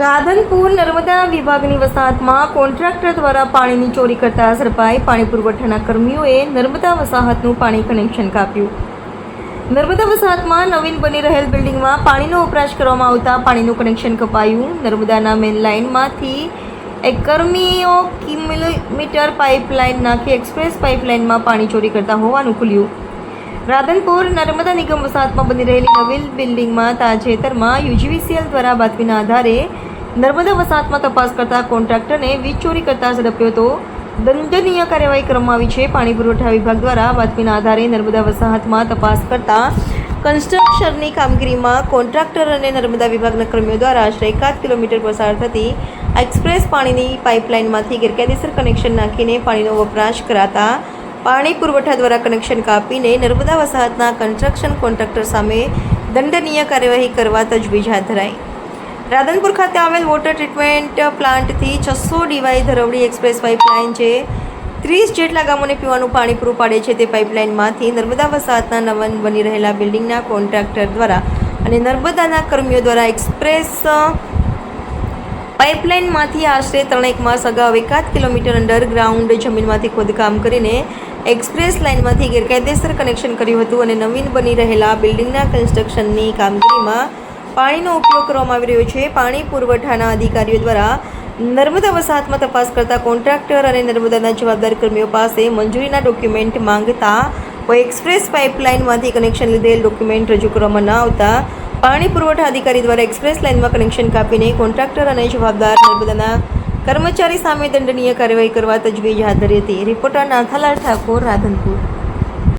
રાધનપુર નર્મદા વિભાગની વસાહતમાં કોન્ટ્રાક્ટર દ્વારા પાણીની ચોરી કરતા ઝડપાઈ પાણી પુરવઠાના કર્મીઓએ નર્મદા વસાહતનું પાણી કનેક્શન કાપ્યું. નર્મદા વસાહતમાં નવીન બની રહેલ બિલ્ડિંગમાં પાણીનો વપરાશ કરવામાં આવતા પાણીનું કનેક્શન કપાયું. નર્મદાના મેઇન લાઇનમાંથી એક કર્મીઓ કિલોમીટર પાઇપલાઇન નાખી એક્સપ્રેસ પાઇપલાઇનમાં પાણી ચોરી કરતા હોવાનું ખુલ્યું. રાધનપુર નર્મદા નિગમ વસાહતમાં બની રહેલી નવીન બિલ્ડિંગમાં તાજેતરમાં યુજીવીસીએલ દ્વારા બાતમીના આધારે નર્મદા વસાહતમાં તપાસ કરતા કોન્ટ્રાક્ટરને વીજ ચોરી કરતા ઝડપ્યો હતો. દંડનીય કાર્યવાહી કરવામાં આવી છે. પાણી પુરવઠા વિભાગ દ્વારા બાતમીના આધારે નર્મદા વસાહતમાં તપાસ કરતા કન્સ્ટ્રક્શનની કામગીરીમાં કોન્ટ્રાક્ટર અને નર્મદા વિભાગના કર્મીઓ દ્વારા આશરે એકાદ કિલોમીટર પસાર થતી એક્સપ્રેસ પાણીની પાઇપલાઇનમાંથી ગેરકાયદેસર કનેક્શન નાખીને પાણીનો વપરાશ કરાતા પાણી પુરવઠા દ્વારા કનેક્શન કાપીને નર્મદા વસાહતના કન્સ્ટ્રક્શન કોન્ટ્રાક્ટર સામે દંડનીય કાર્યવાહી કરવા તજવીજ હાથ ધરાઈ. રાધનપુર ખાતે આવેલ વોટર ટ્રીટમેન્ટ પ્લાન્ટથી છસો ડીવાય ધરવડી એક્સપ્રેસ પાઇપલાઇન છે. ત્રીસ જેટલા ગામોને પીવાનું પાણી પૂરું પાડે છે તે પાઇપલાઇનમાંથી નર્મદા વસાહતના નવન બની રહેલા બિલ્ડિંગના કોન્ટ્રાક્ટર દ્વારા અને નર્મદાના કર્મીઓ દ્વારા એક્સપ્રેસ પાઇપલાઇનમાંથી આશરે ત્રણેક માસ અગાઉ એકાદ કિલોમીટર અંડરગ્રાઉન્ડ જમીનમાંથી ખોદકામ કરીને એક્સપ્રેસ લાઇનમાંથી ગેરકાયદેસર કનેક્શન કર્યું હતું અને નવીન બની રહેલા બિલ્ડિંગના કન્સ્ટ્રક્શનની કામગીરીમાં પાણીનો ઉપયોગ કરવામાં આવી રહ્યો છે. પાણી પુરવઠાના અધિકારીઓ દ્વારા નર્મદા વસાહતમાં તપાસ કરતા કોન્ટ્રાક્ટર અને નર્મદાના જવાબદાર કર્મીઓ પાસે મંજૂરીના ડોક્યુમેન્ટ માંગતા કોઈ એક્સપ્રેસ પાઇપલાઇનમાંથી કનેક્શન લીધેલ ડોક્યુમેન્ટ રજૂ કરવામાં ન આવતા પાણી પુરવઠા અધિકારી દ્વારા એક્સપ્રેસ લાઇનમાં કનેક્શન કાપીને કોન્ટ્રાક્ટર અને જવાબદાર નર્મદાના કર્મચારી સામે દંડનીય કાર્યવાહી કરવા તજવીજ હાથ ધરી હતી. રિપોર્ટર નાથાલાલ ઠાકોર, રાધનપુર.